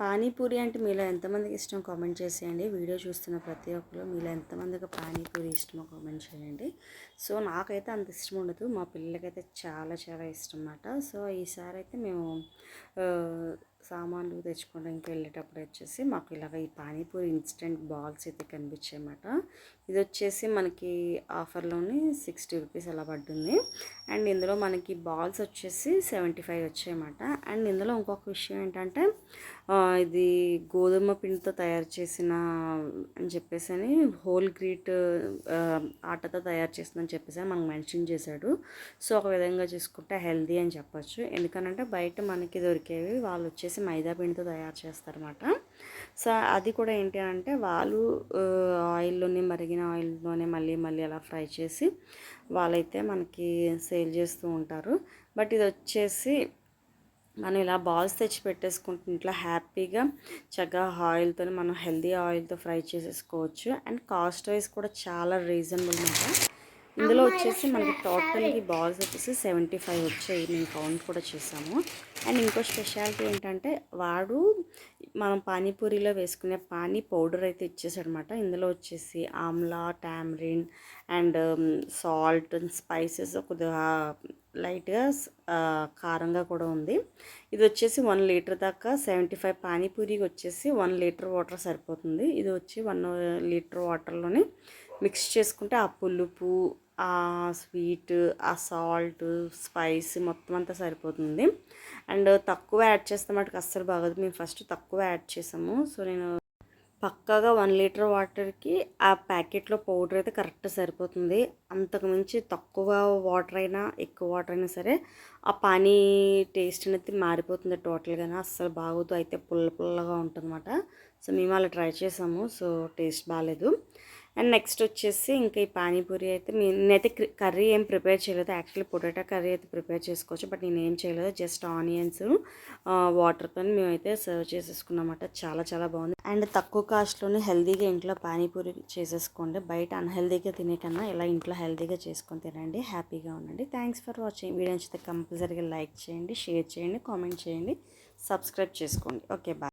పానీపూరి అంటే మీలో ఎంతమందికి ఇష్టం కామెంట్ చేసేయండి. వీడియో చూస్తున్న ప్రతి ఒక్కరు మీలో ఎంతమందికి పానీపూరి ఇష్టమో కామెంట్ చేయండి. సో నాకైతే అంత ఇష్టం ఉండదు. మా పిల్లలకైతే చాలా చాలా ఇష్టం అన్నమాట. సో ఈసారి అయితే మేము సామాన్లు తెచ్చుకోవడానికి వెళ్ళేటప్పుడు వచ్చేసి మాకు ఇలాగ ఈ పానీపూరి ఇన్స్టెంట్ బాల్స్ అయితే కనిపించాయన్నమాట ఇది వచ్చేసి మనకి ఆఫర్లోని సిక్స్టీ రూపీస్ అలా పడుతుంది. అండ్ ఇందులో మనకి బాల్స్ వచ్చేసి సెవెంటీ ఫైవ్ వచ్చాయన్నమాట అండ్ ఇందులో ఇంకొక విషయం ఏంటంటే ఇది గోధుమ పిండితో తయారు చేసిన అని చెప్పేసి అని హోల్ గ్రీట్ ఆటతో తయారు చేసిందని చెప్పేసి మనకు మెన్షన్ చేశాడు. సో ఒక విధంగా చూసుకుంటే హెల్దీ అని చెప్పొచ్చు. ఎందుకనంటే బయట మనకి దొరికేవి వాళ్ళు వచ్చేసి మైదా పిండితో తయారు చేస్తారన్నమాట. సో అది కూడా ఏంటి అంటే వాళ్ళు ఆయిల్లోనే మరిగిన ఆయిల్లోనే మళ్ళీ మళ్ళీ అలా ఫ్రై చేసి వాళ్ళైతే మనకి సేల్ చేస్తూ ఉంటారు. బట్ ఇది వచ్చేసి మనం ఇలా బాల్స్ తెచ్చి పెట్టేసుకుంటే ఇంట్లో హ్యాపీగా చక్కగా ఆయిల్తో మనం హెల్దీ ఆయిల్తో ఫ్రై చేసేసుకోవచ్చు. అండ్ కాస్ట్ వైజ్ కూడా చాలా రీజనబుల్ అనమాట ఇందులో వచ్చేసి మనకి టోటల్కి బాల్స్ వచ్చేసి సెవెంటీ ఫైవ్ వచ్చాయి. మేము కౌంట్ కూడా చేసాము అండ్ ఇంకో స్పెషాలిటీ ఏంటంటే వాడు మనం పానీపూరిలో వేసుకునే పానీ పౌడర్ అయితే ఇచ్చేసాడనమాట ఇందులో వచ్చేసి amla tamarind and salt spices కొద్దిగా లైట్గా కారంగా కూడా ఉంది. ఇది వచ్చేసి వన్ లీటర్ దాకా సెవెంటీ ఫైవ్ పానీపూరికి వచ్చేసి వన్ లీటర్ వాటర్ సరిపోతుంది. ఇది వచ్చి వన్ లీటర్ వాటర్లోనే మిక్స్ చేసుకుంటే ఆ పులుపు ఆ స్వీట్ ఆ సాల్ట్ స్పైస్ మొత్తం అంతా సరిపోతుంది. అండ్ తక్కువ యాడ్ చేస్తే మటుకు అస్సలు బాగోదు. మేము ఫస్ట్ తక్కువ యాడ్ చేసాము. సో నేను పక్కాగా వన్ లీటర్ వాటర్కి ఆ ప్యాకెట్లో పౌడర్ అయితే కరెక్ట్ సరిపోతుంది. అంతకు మించి తక్కువ వాటర్ అయినా ఎక్కువ వాటర్ అయినా సరే ఆ పానీ టేస్ట్ అనేది మారిపోతుంది టోటల్గా అస్సలు బాగోదు. అయితే పుల్ల పుల్లగా ఉంటుందన్నమాట. సో మేము అలా ట్రై చేసాము. సో టేస్ట్ బాగాలేదు అండ్ నెక్స్ట్ వచ్చేసి ఇంకా ఈ పానీపూరి అయితే నేనైతే కర్రీ ఏం ప్రిపేర్ చేయలేదు. యాక్చువల్లీ పొటాటో కర్రీ అయితే ప్రిపేర్ చేసుకోవచ్చు. బట్ నేను ఏం చేయలేదు. జస్ట్ ఆనియన్స్ వాటర్తో మేమైతే సర్వ్ చేసేసుకున్నమాట. చాలా చాలా బాగుంది. అండ్ తక్కువ కాస్ట్లోనే హెల్దీగా ఇంట్లో పానీపూరి చేసేసుకోండి. బయట అన్హెల్దీగా తినే కన్నా ఇలా ఇంట్లో హెల్దీగా చేసుకొని తినండి. హ్యాపీగా ఉండండి. Thanks for watching. వీడియో నచ్చితే కంపల్సరీగా లైక్ చేయండి షేర్ చేయండి కామెంట్ చేయండి. సబ్స్క్రైబ్ చేసుకోండి. Okay bye.